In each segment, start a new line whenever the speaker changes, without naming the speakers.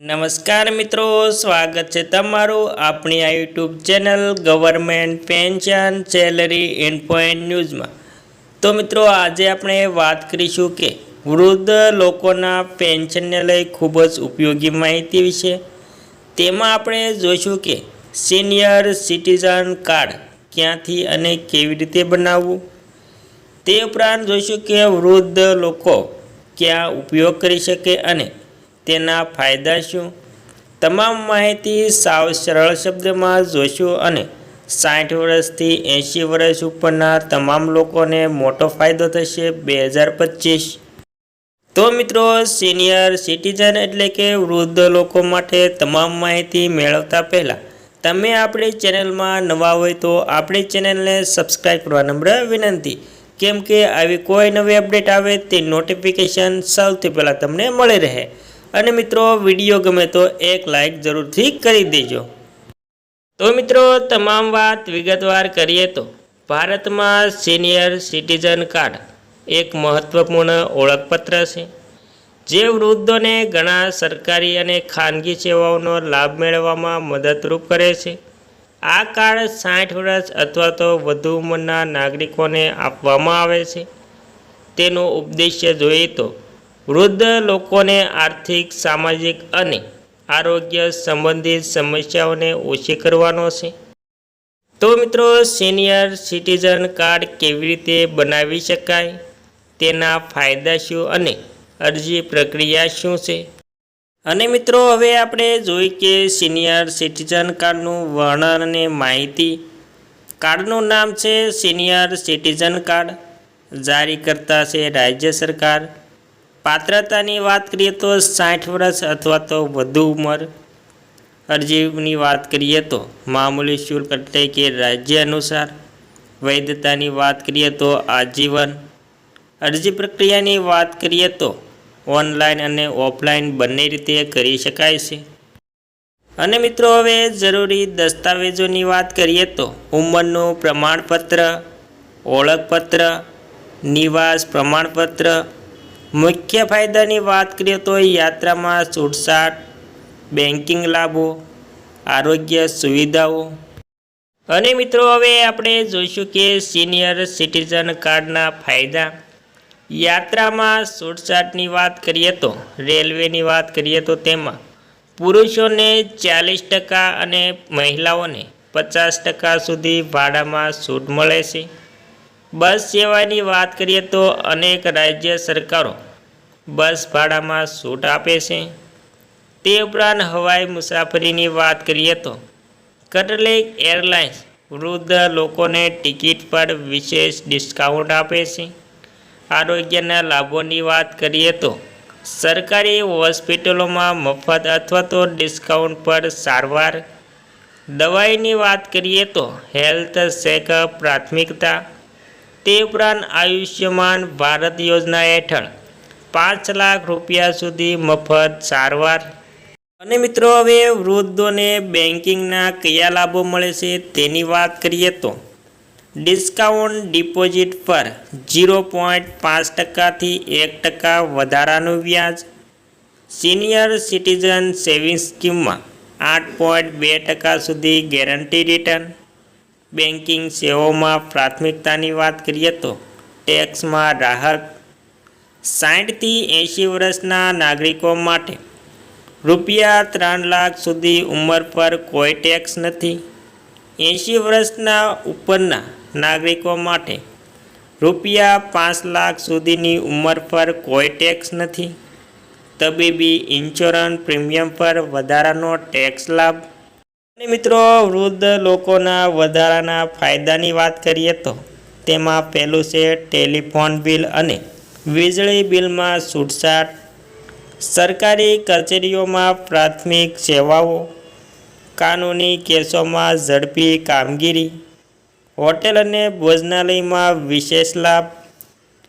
નમસ્કાર મિત્રો, સ્વાગત છે તમારું આપણી આ YouTube channel government pension salary and point ન્યૂઝમાં તો મિત્રો, આજે આપણે વાત કરીશું કે વૃદ્ધ લોકોના પેન્શનને લઈ ખૂબ જ ઉપયોગી માહિતી વિશે. તેમાં આપણે જોઈશું કે સિનિયર સિટીઝન કાર્ડ ક્યાંથી અને કેવી રીતે બનાવવું. તે ઉપરાંત જોઈશું કે વૃદ્ધ લોકો ક્યાં ઉપયોગ કરી શકે અને તેના ફાયદા શું? તમામ માહિતી સાવ સરળ શબ્દમાં જોશો અને સાઠ વર્ષથી એંશી વર્ષ ઉપરના તમામ લોકોને મોટો ફાયદો થશે બે હજાર પચીસ. તો મિત્રો, સિનિયર સિટીઝન એટલે કે વૃદ્ધ લોકો માટે તમામ માહિતી મેળવતા પહેલાં, તમે આપણી ચેનલમાં નવા હોય તો આપણી ચેનલને સબસ્ક્રાઈબ કરવા નમ્ર વિનંતી. કેમ કે આવી કોઈ નવી અપડેટ આવે તે નોટિફિકેશન સૌથી પહેલાં તમને મળી રહે. અને મિત્રો, વીડિયો ગમે તો એક લાઇક જરૂરથી કરી દેજો. તો મિત્રો, તમામ વાત વિગતવાર કરીએ તો, ભારતમાં સિનિયર સિટીઝન કાર્ડ એક મહત્વપૂર્ણ ઓળખપત્ર છે, જે વૃદ્ધોને ઘણા સરકારી અને ખાનગી સેવાઓનો લાભ મેળવવામાં મદદરૂપ કરે છે. આ કાર્ડ સાઠ વર્ષ અથવા તો વધુ ઉંમરના નાગરિકોને આપવામાં આવે છે. તેનો ઉદ્દેશ્ય જોઈએ તો વૃદ્ધ લોકોને આર્થિક, સામાજિક અને આરોગ્ય સંબંધિત સમસ્યાઓને ઓછી કરવાનો છે. તો મિત્રો, સિનિયર સિટીઝન કાર્ડ કેવી રીતે બનાવી શકાય? તેના ફાયદા શું અને અરજી પ્રક્રિયા શું છે? અને મિત્રો, હવે આપણે જોઈ કે સિનિયર સિટીઝન કાર્ડનું વર્ણન અને માહિતી. કાર્ડનું નામ છે સિનિયર સિટીઝન કાર્ડ. જારી કરતા છે રાજ્ય સરકાર. પાત્રતાની વાત કરીએ તો સાઠ વર્ષ અથવા તો વધુ ઉંમર અરજીની વાત કરીએ તો મામૂલી શુલ્ક એટલે કે રાજ્ય અનુસાર વૈધતાની વાત કરીએ તો આજીવન. અરજી પ્રક્રિયાની વાત કરીએ તો ઓનલાઈન અને ઓફલાઈન બંને રીતે કરી શકાય છે. અને મિત્રો હવે જરૂરી દસ્તાવેજોની વાત કરીએ તો ઉંમરનું પ્રમાણપત્ર, ઓળખપત્ર, નિવાસ પ્રમાણપત્ર મુખ્ય ફાયદાની વાત કરીએ તો યાત્રામાં છૂટછાટ બેન્કિંગ લાભો, આરોગ્ય સુવિધાઓ. અને મિત્રો હવે આપણે જોઈશું કે સિનિયર સિટીઝન કાર્ડના ફાયદા. યાત્રામાં છૂટછાટની વાત કરીએ તો, રેલવેની વાત કરીએ તો તેમાં પુરુષોને ચાલીસ ટકા અને મહિલાઓને પચાસ ટકા સુધી ભાડામાં છૂટ મળે છે. બસ સેવાની વાત કરીએ તો અનેક રાજ્ય સરકારો બસ ભાડામાં છૂટ આપે છે. તે ઉપરાંત હવાઈ મુસાફરીની વાત કરીએ તો કેટલીક એરલાઇન્સ વૃદ્ધ લોકોને ટિકિટ પર વિશેષ ડિસ્કાઉન્ટ આપે છે. આરોગ્યના લાભોની વાત કરીએ તો સરકારી હોસ્પિટલોમાં મફત અથવા તો ડિસ્કાઉન્ટ પર સારવાર. દવાઈની વાત કરીએ તો હેલ્થ ચેકઅપ પ્રાથમિકતા તે ઉપરાંત આયુષ્યમાન ભારત યોજના હેઠળ પાંચ લાખ રૂપિયા સુધી મફત સારવાર. અને મિત્રો, હવે વૃદ્ધોને બેન્કિંગના કયા લાભો મળે છે તેની વાત કરીએ તો ડિસ્કાઉન્ટ ડિપોઝિટ પર ઝીરો પોઈન્ટ પાંચ ટકાથી એક ટકા વધારાનું વ્યાજ. સિનિયર સિટીઝન સેવિંગ સ્કીમમાં આઠ પોઈન્ટ બે ટકા સુધી ગેરંટી રિટર્ન. બેન્કિંગ સેવાઓમાં પ્રાથમિકતાની વાત કરીએ તો ટેક્સમાં રાહત સાઠથી એંશી વર્ષના નાગરિકો માટે રૂપિયા ત્રણ લાખ સુધી ઉંમર પર કોઈ ટેક્સ નથી. એંશી વર્ષના ઉપરના નાગરિકો માટે રૂપિયા પાંચ લાખ સુધીની ઉંમર પર કોઈ ટેક્સ નથી. તબીબી ઇન્સ્યોરન્સ પ્રીમિયમ પર વધારાનો ટેક્સ લાભ મિત્રો, વૃદ્ધ લોકોના વધારાના ફાયદાની વાત કરીએ તો તેમાં પહેલું છે ટેલિફોન બિલ અને વીજળી બિલમાં છૂટછાટ, સરકારી કચેરીઓમાં પ્રાથમિક સેવાઓ, કાનૂની કેસોમાં ઝડપી કામગીરી, હોટેલ અને ભોજનાલયમાં વિશેષ લાભ,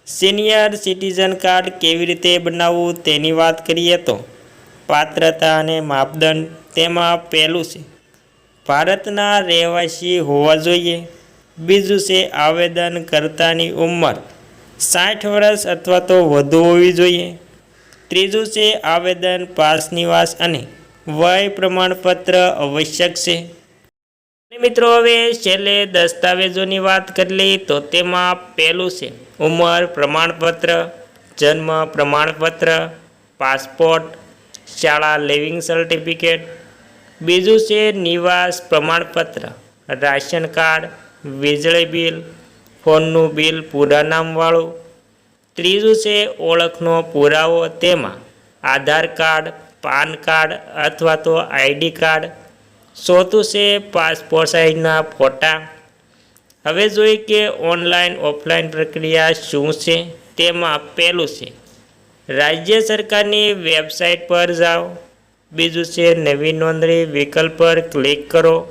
સિનિયર સિટીઝન કાર્ડ કેવી રીતે બનાવવું તેની વાત કરીએ તો પાત્રતા અને માપદંડ તેમાં પહેલું છે ભારતના રહેવાસી હોવા જોઈએ. બીજું છે આવેદનકર્તાની ઉંમર. સાઠ વર્ષ અથવા તો વધુ હોવી જોઈએ. ત્રીજું છે આવેદન પાસ નિવાસ અને વય પ્રમાણપત્ર આવશ્યક છે. મિત્રો, હવે છેલ્લે દસ્તાવેજોની વાત કરી લઈએ તો તેમાં પહેલું છે ઉંમર પ્રમાણપત્ર, જન્મ પ્રમાણપત્ર, પાસપોર્ટ, શાળા લિવિંગ સર્ટિફિકેટ બીજું છે નિવાસ પ્રમાણપત્ર, રાશન કાર્ડ, વીજળી બિલ, ફોનનું બિલ પૂરા નામવાળું ત્રીજું છે ઓળખનો પુરાવો તેમાં આધાર કાર્ડ, પાન કાર્ડ અથવા તો આઈડી કાર્ડ. ચોથું છે પાસપોર્ટ સાઇઝના ફોટા. હવે જોઈએ કે ઓનલાઈન ઓફલાઈન પ્રક્રિયા શું છે? તેમાં પહેલું છે, રાજ્ય સરકારની વેબસાઇટ પર જાઓ. બીજું છે નવી નોંધણી વિકલ્પ પર ક્લિક કરો.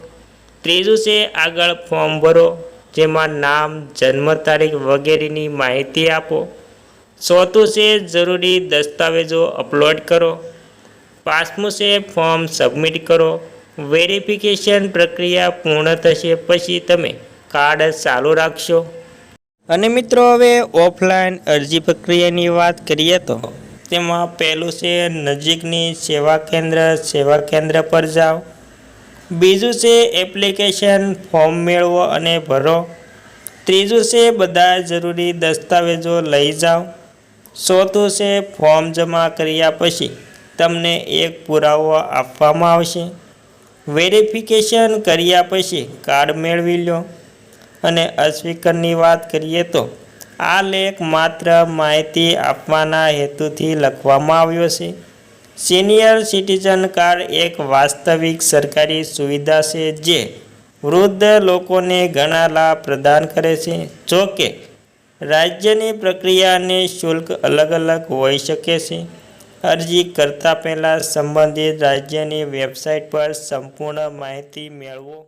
ત્રીજું છે આગળ ફોર્મ ભરો, જેમાં નામ, જન્મ તારીખ વગેરેની માહિતી આપો. ચોથું છે જરૂરી દસ્તાવેજો અપલોડ કરો. પાંચમું છે ફોર્મ સબમિટ કરો. વેરિફિકેશન પ્રક્રિયા પૂર્ણ થશે પછી તમે કાર્ડ ચાલુ રાખશો. અને મિત્રો, હવે ઓફલાઈન અરજી પ્રક્રિયાની વાત કરીએ તો તેમાં પહેલું છે નજીકની સેવા કેન્દ્ર સેવા કેન્દ્ર પર જાઓ. બીજું છે એપ્લિકેશન ફોર્મ મેળવો અને ભરો. ત્રીજું છે બધા જરૂરી દસ્તાવેજો લઈ જાઓ. ચોથું છે ફોર્મ જમા કર્યા પછી તમને એક પુરાવો આપવામાં આવશે. વેરિફિકેશન કર્યા પછી કાર્ડ મેળવી લો. અને અસ્વીકારની વાત કરીએ તો આ લેખ માત્ર માહિતી આપવાના હેતુથી લખવામાં આવ્યો છે. સિનિયર સિટીઝન કાર્ડ એક વાસ્તવિક સરકારી સુવિધા છે જે વૃદ્ધ લોકોને ઘણા લાભ પ્રદાન કરે છે. જો કે, રાજ્યની પ્રક્રિયાને શુલ્ક અલગ અલગ હોઈ શકે છે. અરજી કરતા પહેલાં સંબંધિત રાજ્યની વેબસાઇટ પર સંપૂર્ણ માહિતી મેળવો.